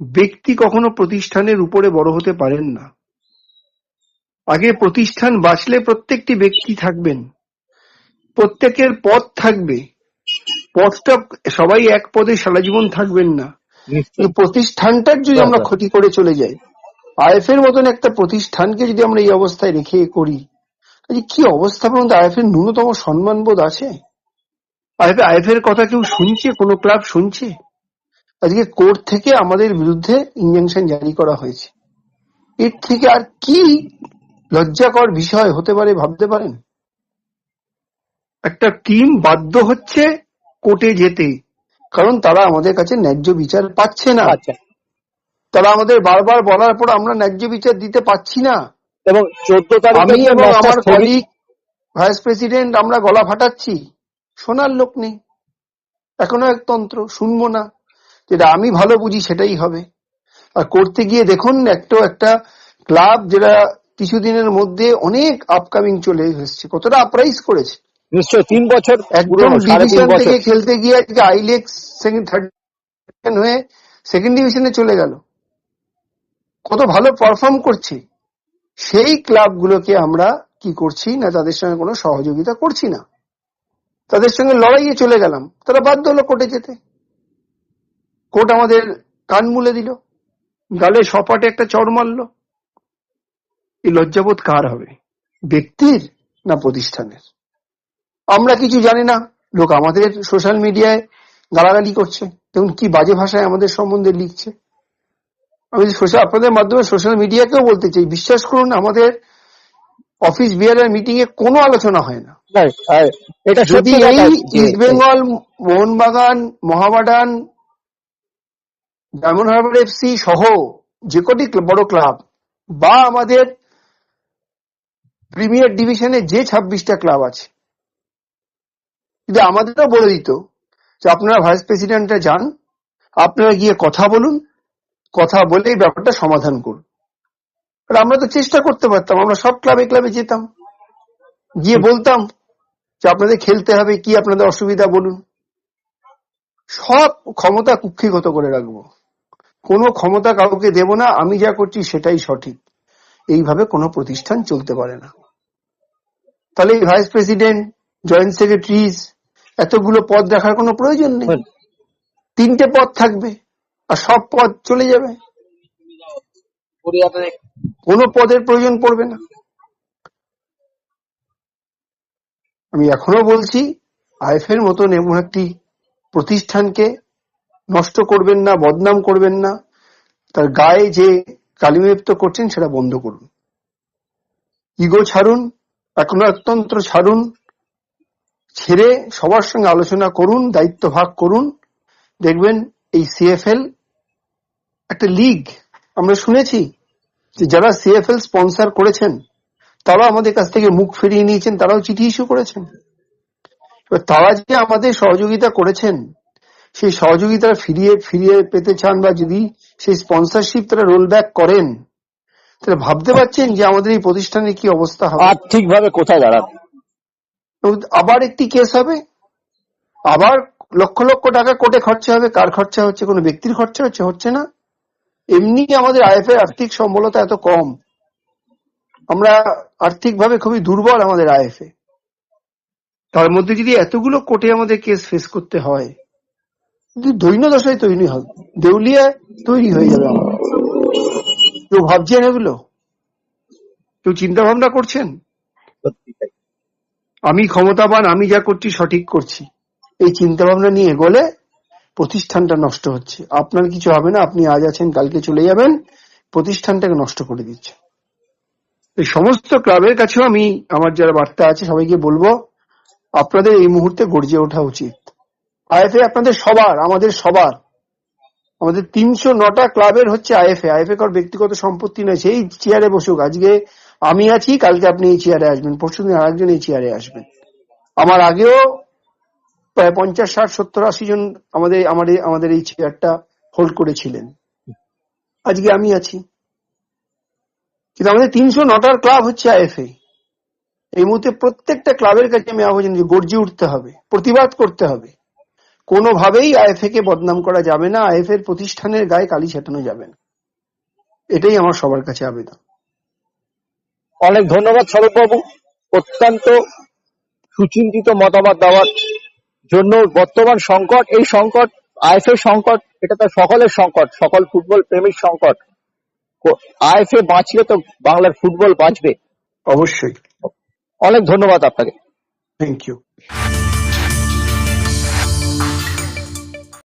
ব্যক্তি কখনো প্রতিষ্ঠানের উপরে বড় হতে পারেন না। আগে প্রতিষ্ঠান বাঁচলে প্রত্যেকটি ব্যক্তি থাকবেন। প্রত্যেকের পথ থাকবে। পথটা সবাই এক পদে সারা জীবন থাকবেন না। এই প্রতিষ্ঠানটার যদি আমরা ক্ষতি করে চলে যাই আইএফ এর মতন একটা প্রতিষ্ঠানকে যদি আমরা এই অবস্থায় রেখে করি কি অবস্থা পর্যন্ত আইএফ এর ন্যূনতম সম্মানবোধ আছে? আইএফ আইএফ এর কথা কেউ শুনছে? কোনো ক্লাব শুনছে? আজকে কোর্ট থেকে আমাদের বিরুদ্ধে ইনজাংশন জারি করা হয়েছে। এর থেকে আর কি লজ্জাকর বিষয় হতে পারে ভাবতে পারেন? একটা টিম বাধ্য হচ্ছে কোর্টে যেতে কারণ তারা আমাদের কাছে ন্যায্য বিচার পাচ্ছে না। আচ্ছা। তারা আমাদের বারবার বলার পর আমরা ন্যায্য বিচার দিতে পাচ্ছি না। এবং চোদ্দ আমি এবং আমার কলিগ ভাইস প্রেসিডেন্ট আমরা গলা ফাটাচ্ছি। শোনার লোক নেই। এখনও এক তন্ত্র শুনব না। যেটা আমি ভালো বুঝি সেটাই হবে। আর করতে গিয়ে দেখুন একটা একটা ক্লাব যেটা কিছুদিনের মধ্যে অনেক আপকামিং চলে এসেছে। কতটা আপরাইজ করেছে। নিশ্চয় তিন বছর একদম ডিভিশন থেকে খেলতে গিয়ে আজকে আইলেক্স সেকেন্ড থার্ড হয়ে সেকেন্ড ডিভিশনে চলে গেল। কত ভালো পারফর্ম করছে। সেই ক্লাবগুলোকে আমরা কি করছি না তাদের সঙ্গে কোনো সহযোগিতা করছি না। তাদের সঙ্গে লড়াইয়ে চলে গেলাম। তারা বাধ্য হলো কোর্টে যেতে। কোর্ট আমাদের কান মুলে দিল। গালে সপাটে একটা চড় মারলো। এই লজ্জাবোধ কার হবে? ব্যক্তির না প্রতিষ্ঠানের? আমরা কিছু জানি না। লোক আমাদের সোশ্যাল মিডিয়ায় গালাগালি করছে। দেখুন কি বাজে ভাষায় আমাদের সম্বন্ধে লিখছে। আমি সোশ্যাল আপনাদের মাধ্যমে সোশ্যাল মিডিয়াকেও বলতে চাই বিশ্বাস করুন আমাদের অফিস বিয়ারের মিটিং এ কোনো আলোচনা হয় না। না, এটা যদি এই ইস্ট বেঙ্গল মোহনবাগান মহাবাডান ডায়মন্ড হারবার এফসি সহ যে কটি বড় ক্লাব বা আমাদের প্রিমিয়ার ডিভিশনে যে ছাব্বিশটা ক্লাব আছে। যদি আমাদেরও বলে দিত যে আপনারা ভাইস প্রেসিডেন্টরা যান, আপনারা গিয়ে কথা বলুন, কথা বলে এই ব্যাপারটা সমাধান করুন। আর আমরা তো চেষ্টা করতে পারতাম, আমরা সব ক্লাবে ক্লাবে যেতাম। গিয়ে বলতাম যে আপনাদের খেলতে হবে, কি আপনাদের অসুবিধা বলুন। সব ক্ষমতা কুক্ষিগত করে রাখব। কোনো ক্ষমতা কাউকে দেব না আমি যা করছি সেটাই সঠিক। এইভাবে কোনো প্রতিষ্ঠান চলতে পারে না। তাহলে ভাইস প্রেসিডেন্ট জয়েন্ট সেক্রেটারিজ এতগুলো পদ রাখার কোনো প্রয়োজন নেই। তিনটে পদ থাকবে আর সব পদ চলে যাবে। কোনো পদের প্রয়োজন পড়বে না। আমি এখনও বলছি আইএফ এর মতন এমন একটি প্রতিষ্ঠানকে নষ্ট করবেন না, বদনাম করবেন না। তার গায়ে যে কালিমেপ্ত করছেন, সেটা বন্ধ করুন। ইগো ছাড়ুন এখনও একতন্ত্র ছাড়ুন, ছেড়ে সবার সঙ্গে আলোচনা করুন, দায়িত্ব ভাগ করুন। দেখবেন এই সিএফএল একটা লিগ। আমরা শুনেছি যে যারা সিএফএল স্পন্সর করেছেন, তারাও আমাদের কাছ থেকে মুখ ফিরিয়ে নিয়েছেন, তারাও চিঠি ইস্যু করেছেন। তারা যে আমাদের সহযোগিতা করেছেন সেই সহযোগিতা ফিরিয়ে ফিরিয়ে পেতে চান বা যদি সেই স্পন্সরশিপ তারা রোল ব্যাক করেন তাহলে ভাবতে পারছেন যে আমাদের এই প্রতিষ্ঠানে কি অবস্থা হবে? আর্থিক ভাবে কোথায় দাঁড়াবে আবার একটি কেস হবে। আবার লক্ষ লক্ষ টাকা কোটে খরচা হবে কার খরচা হচ্ছে কোনো ব্যক্তির খরচা হচ্ছে হচ্ছে না। এমনি আমাদের আইএফ এর আর্থিক সম্বলতা এত কম। আমরা আর্থিকভাবে খুবই দুর্বল আমাদের আইএফ এ। তার মধ্যে যদি এতগুলো কোটে আমাদের কেস ফেস করতে হয় যদি দৈন্য দশায় তৈরি হবে দেউলিয়া তৈরি হয়ে যাবে কেউ ভাবছেন এগুলো? কেউ চিন্তা ভাবনা করছেন? আমি ক্ষমতাবান, আমি যা করছি সঠিক করছি। এই চিন্তা ভাবনা নিয়ে এগোলে প্রতিষ্ঠানটা নষ্ট হচ্ছে। আপনার কিছু হবে না, আপনি আজ আছেন, কালকে চলে যাবেন, প্রতিষ্ঠানটাকে নষ্ট করে দিচ্ছে। এই সমস্ত ক্লাবের কাছেও আমি, আমার যারা বার্তা আছে, সবাইকে বলব, আপনাদের এই মুহূর্তে গর্জে ওঠা উচিত। আইএফএ আপনাদের সবার, আমাদের সবার। আমাদের তিনশো নটা ক্লাবের হচ্ছে আইএফএ। আইএফএ কার ব্যক্তিগত সম্পত্তি নয় সেই চেয়ারে বসুক। আজকে আমি আছি, কালকে আপনি এই চেয়ারে আসবেন পরশুদিন আরেকজন এই চেয়ারে আসবেন। আমার আগেও প্রায় পঞ্চাশ, ষাট, সত্তর, আশি জন আমাদের আমাদের আমাদের এই চেয়ারটা হোল্ড করেছিলেন। আজকে আমি আছি। কিন্তু আমাদের তিনশো নটার ক্লাব হচ্ছে আইএফএ। এই মুহূর্তে প্রত্যেকটা ক্লাবের কাছে আমি আহ্বান যে গর্জে উঠতে হবে, প্রতিবাদ করতে হবে। কোনোভাবেই আইএফএ কে বদনাম করা যাবে না আইএফএ এর প্রতিষ্ঠানের গায়ে কালি ছেটানো যাবে না। এটাই আমার সবার কাছে আবেদন। অনেক ধন্যবাদ স্বরূপবাবু অত্যন্ত সুচিন্তিত মতামত দেওয়ার জন্য বর্তমান সংকট এই সংকট আইএফএ সংকট এটা তো সকলের সংকট সকল ফুটবল প্রেমীর সংকট। আইএফএ বাঁচলে তো বাংলার ফুটবল বাঁচবে। অবশ্যই। অনেক ধন্যবাদ আপনাকে। Thank you